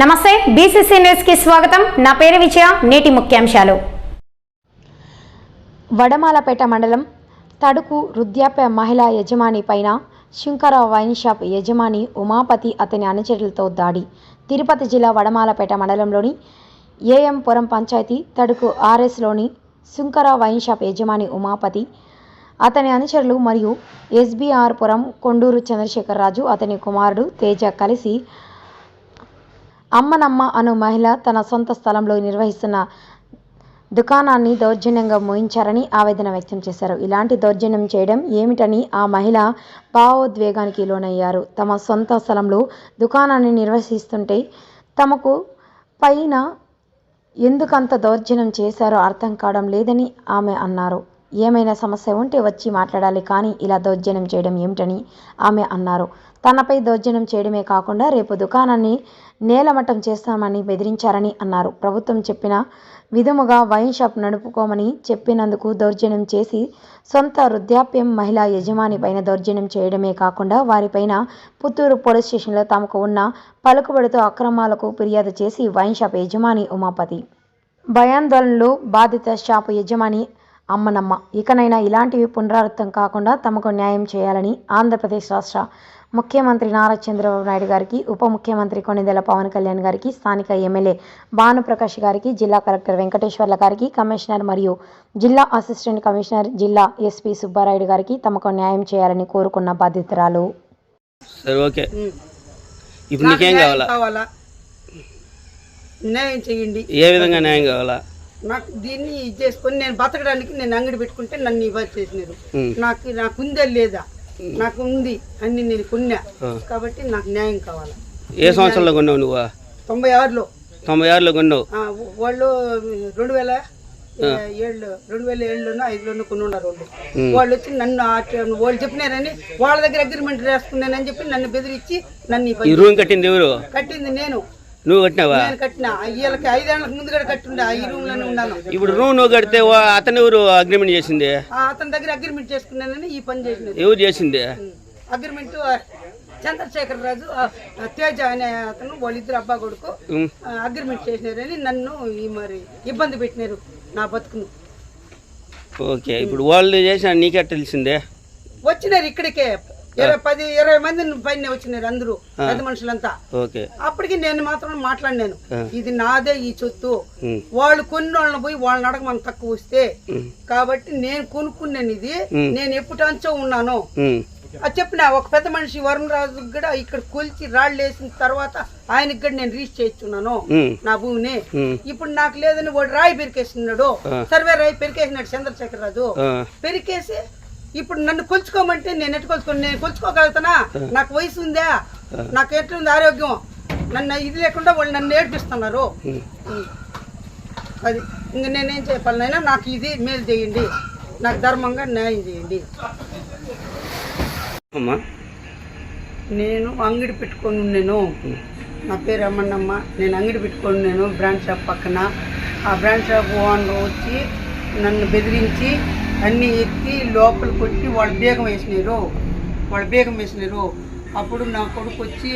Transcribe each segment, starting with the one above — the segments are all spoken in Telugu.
నమస్తే బీసీసీ న్యూస్కి స్వాగతం. నా పేరు విజయ నేటి ముఖ్యాంశాలు. వడమాలపేట మండలం తడుకు వృద్ధాప్య మహిళా యజమాని పైన శంకర వైన్ షాప్ యజమాని ఉమాపతి అతని అనుచరులతో దాడి. తిరుపతి జిల్లా వడమాలపేట మండలంలోని ఏఎంపురం పంచాయతీ తడుకు ఆర్ఎస్లోని శంకర వైన్ షాప్ యజమాని ఉమాపతి అతని అనుచరులు మరియు ఎస్బీఆర్ పురం కొండూరు చంద్రశేఖర్ అతని కుమారుడు తేజ కలిసి అమ్మనమ్మ అను మహిళ తన సొంత స్థలంలో నిర్వహిస్తున్న దుకాణాన్ని దౌర్జన్యంగా మోయించారని ఆవేదన వ్యక్తం చేశారు. ఇలాంటి దౌర్జన్యం చేయడం ఏమిటని ఆ మహిళ భావోద్వేగానికి లోనయ్యారు. తమ సొంత స్థలంలో దుకాణాన్ని నిర్వహిస్తుంటే తమకు పైన ఎందుకంత దౌర్జన్యం చేశారో అర్థం కావడం లేదని ఆమె అన్నారు. ఏమైనా సమస్య ఉంటే వచ్చి మాట్లాడాలి కానీ ఇలా దౌర్జన్యం చేయడం ఏమిటని ఆమె అన్నారు. తనపై దౌర్జన్యం చేయడమే కాకుండా రేపు దుకాణాన్ని నేలమట్టం చేస్తామని బెదిరించారని అన్నారు. ప్రభుత్వం చెప్పిన విధముగా వైన్ షాప్ నడుపుకోమని చెప్పినందుకు దౌర్జన్యం చేసి సొంత వృద్ధాప్యం మహిళా యజమాని పైన దౌర్జన్యం చేయడమే కాకుండా వారిపైన పుత్తూరు పోలీస్ స్టేషన్లో తమకు ఉన్న పలుకుబడితో అక్రమాలకు ఫిర్యాదు చేసి వైన్ షాప్ యజమాని ఉమాపతి. భయాందోళనలు బాధిత షాపు యజమాని అమ్మనమ్మ. ఇకనైనా ఇలాంటివి పునరావృతం కాకుండా తమకు న్యాయం చేయాలని ఆంధ్రప్రదేశ్ రాష్ట్ర ముఖ్యమంత్రి నారా చంద్రబాబు నాయుడు గారికి ఉప ముఖ్యమంత్రి కొనిదెల పవన్ కళ్యాణ్ గారికి స్థానిక ఎమ్మెల్యే భానుప్రకాష్ గారికి జిల్లా కలెక్టర్ వెంకటేశ్వర్ల గారికి కమిషనర్ మరియు జిల్లా అసిస్టెంట్ కమిషనర్ జిల్లా ఎస్పీ సుబ్బారాయుడు గారికి తమకు న్యాయం చేయాలని కోరుకున్న బాధితురాలు ఇప్పుడు కావాలా? న్యాయం చేయండి. ఏ విధంగా న్యాయం కావాలా? నాకు దీన్ని ఇది చేసుకొని నేను బతకడానికి నేను అంగడి పెట్టుకుంటే నన్ను ఇవ్వాలి చేసినారు. నాకు నాకు ఉందే లేదా? నాకు ఉంది అన్ని నేను కొన్నా. కాబట్టి నాకు న్యాయం కావాలా. ఏ సంవత్సరంలో కొన్నావు నువ్వు? తొంభై ఆరులో తొంభై ఆరులో కొన్నావు. వాళ్ళు రెండు వేల ఏళ్ళు రెండు వేల ఏళ్ళలోనో ఐదులోనో కొన్ని ఉన్నారు వాళ్ళు వాళ్ళు వచ్చి నన్ను వాళ్ళు చెప్పినారని వాళ్ళ దగ్గర అగ్రిమెంట్ రాసుకున్నానని చెప్పి నన్ను బెదిరించి నన్ను కట్టింది ఎవరు? కట్టింది నేను. నువ్వు కట్టినావా? ఇప్పుడు రూమ్ నువ్వు కడితే అతను ఎవరు అగ్రిమెంట్ చేసింది? అతని దగ్గర అగ్రిమెంట్ చేసుకున్నానని ఈ పని చేసినది. ఎవరు చేసింది? అగ్రిమెంట్ చంద్రశేఖర్ రాజు తేజ అనే అతను వాళ్ళిద్దరు అబ్బా కొడుకు. అగ్రిమెంట్ చేసినారని నన్ను ఈ మరి ఇబ్బంది పెట్టినారు నా బతుకును. ఓకే ఇప్పుడు వాళ్ళు చేసిన నీకే తెలిసిందే? వచ్చినారు ఇక్కడికే. ఇరవై పది ఇరవై మంది పైన వచ్చినారు అందరూ పెద్ద మనుషులంతా అప్పటికి నేను మాత్రం మాట్లాడినాను. ఇది నాదే ఈ ఉమ్. వాళ్ళు కొన్ని వాళ్ళని పోయి వాళ్ళని అడగ మనం తక్కువ వస్తే. కాబట్టి నేను కొనుక్కున్నాను ఇది. నేను ఎప్పుడంచో ఉన్నాను ఉమ్. అది చెప్పిన ఒక పెద్ద మనిషి వరుణ్ రాజు కూడా ఇక్కడ కొలిచి రాళ్ళు వేసిన తర్వాత ఆయనకి కూడా నేను రీచ్ చేస్తున్నాను. నా భూమిని. ఇప్పుడు నాకు లేదని వాడు రాయి పెరికేసినాడు. సర్వే రాయి పెరికేసినాడు చంద్రశేఖర్ రాజు. పెరికేసి ఇప్పుడు నన్ను కొలుచుకోమంటే నేను ఎట్టు కొలుచుకోను? నేను కొలుచుకోగలుగుతానా? నాకు వయసు ఉందా? నాకు ఎట్లుంది ఆరోగ్యం? నన్ను ఇది లేకుండా వాళ్ళు నన్ను. ఉం. అది. ఇంక నేనేం చెప్పాలనైనా నాకు ఇది మేలు చేయండి. నాకు ధర్మంగా న్యాయం చేయండి. అమ్మా. నేను అంగడి పెట్టుకొని ఉన్నాను. నా పేరు అమ్మన్నమ్మ నేను అంగడి పెట్టుకొని ఉన్నాను బ్రాండ్ షాప్ పక్కన. ఆ బ్రాండ్ షాప్ ఓనర్ వచ్చి నన్ను బెదిరించి అన్నీ ఎత్తి లోపల కొట్టి వాళ్ళు బేగం వేసినారు. వాళ్ళు బేగం వేసినారు. అప్పుడు నా కొడుకు వచ్చి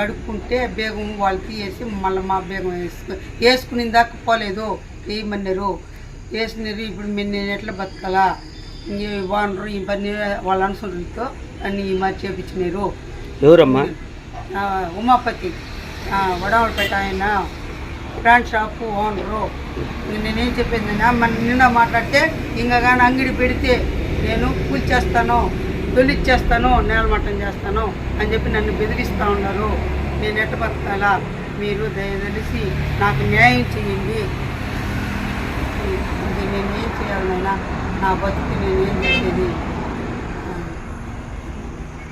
అడుక్కుంటే బేగం వాళ్ళు తీసేసి మళ్ళీ మా బేగం వేసుకు వేసుకుని దాకా పోలేదు. వేయమన్నారు వేసినారు. ఇప్పుడు మేము నేను ఎట్లా బతకాలా? ఈ పని వాళ్ళ అనుసరులతో అన్ని ఈ మరి చేపించినారు. ఎవరమ్మా? ఉమాపతి. వడవలపేట ఆయన. Brand shop owner. నేనేం చెప్పింది మన నిన్న మాట్లాడితే ఇంకా కానీ అంగడి పెడితే నేను కూల్చేస్తాను తొలిచ్చేస్తాను నేలమట్టం చేస్తాను అని చెప్పి నన్ను బెదిరిస్తూ ఉన్నారు. నేను ఎట్ట బతకాలా? మీరు దయదలిసి నాకు న్యాయం చేయండి. ఇది నేను ఏం చేయాలనైనా నా బతుకు నేను ఏం చేసేది?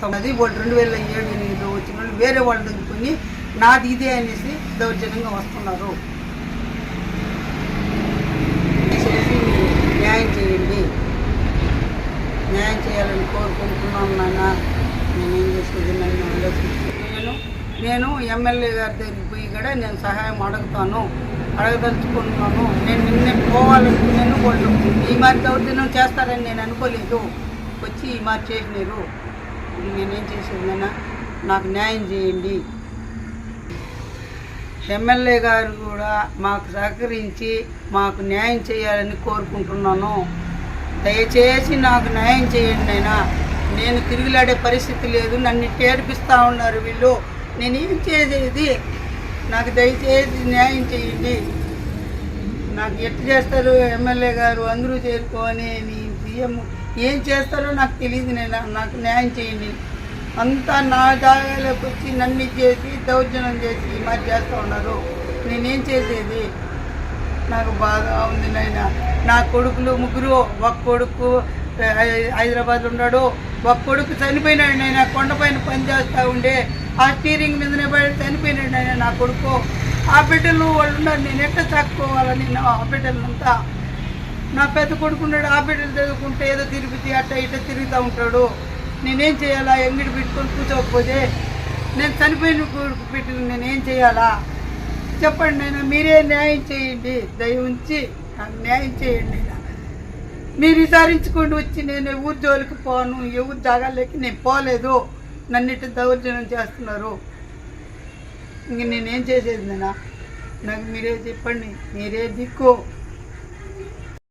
తొమ్మిది వాళ్ళు రెండు వేల ఏడు ఎనిమిదిలో వచ్చిన వాళ్ళు వేరే వాళ్ళ దగ్గర నాది ఇదే అనేసి దౌర్జన్యంగా వస్తున్నారు. దయచేసి న్యాయం చేయండి. న్యాయం చేయాలని కోరుకుంటున్నాను నాన్న. నేనేం చేసేది? నన్ను ఆలోచించి నేను నేను ఎమ్మెల్యే గారి దగ్గరికి పోయి కూడా నేను సహాయం అడుగుతాను. అడగదలుచుకుంటున్నాను. నేను నిన్నే పోవాలనుకున్నాను వాళ్ళు ఈ మరి దౌర్జన్యం చేస్తారని నేను అనుకోలేదు. వచ్చి ఈ మరి చేసినారు. నేనేం చేసేది నాన్న? నాకు న్యాయం చేయండి. ఎమ్మెల్యే గారు కూడా మాకు సహకరించి మాకు న్యాయం చేయాలని కోరుకుంటున్నాను. దయచేసి నాకు న్యాయం చేయండి అయినా నేను తిరుగులాడే పరిస్థితి లేదు. నన్ను ఏడిపిస్తూ ఉన్నారు వీళ్ళు. నేను ఏం చేసేది? నాకు దయచేసి న్యాయం చేయండి. నాకు ఎట్టు చేస్తారు ఎమ్మెల్యే గారు అందరూ చేరుకొని మీ సీఎం ఏం చేస్తారో నాకు తెలియదు నేను నాకు న్యాయం చేయండి. అంతా నా జాగాలోకి వచ్చి నన్ను చేసి దౌర్జన్యం చేసి మరి చేస్తూ ఉన్నారు. నేనేం చేసేది? నాకు బాగా ఉంది నాయన. నా కొడుకులు ముగ్గురు ఒక కొడుకు హై- హైదరాబాద్ ఉన్నాడు. ఒక కొడుకు చనిపోయినాడు నాయన. కొండపైన పని చేస్తూ ఉండే. ఆ స్టీరింగ్ మీదనే పడి చనిపోయినాడు నాయన నా కొడుకు. ఆ బిడ్డలు వాళ్ళు ఉన్నారు. నేను ఎట్లా చాక్కోవాలని ఆ బిడ్డలంతా నా పెద్ద కొడుకున్నాడు ఆ బిడ్డలు చదువుకుంటే ఏదో తిరుగుతి అట్ట ఇట్ట తిరుగుతూ ఉంటాడు. నేనేం చేయాలా? ఎంగిడి పెట్టుకొని కూర్చోకపోతే నేను చనిపోయిన కొడుకు బిడ్డలు నేనేం చేయాలా? చెప్పండి నేను మీరే న్యాయం చేయండి. దయ ఉంచి నాకు న్యాయం చేయండి మీరు విచారించుకొని వచ్చి నేను ఊరు జోలికి పోను ఎవరు జాగాలేక నేను పోలేదు. నన్నిటి దౌర్జన్యం చేస్తున్నారు. ఇంక నేనేం చేసేది నాన్న నాకు మీరే చెప్పండి మీరే దిక్కు.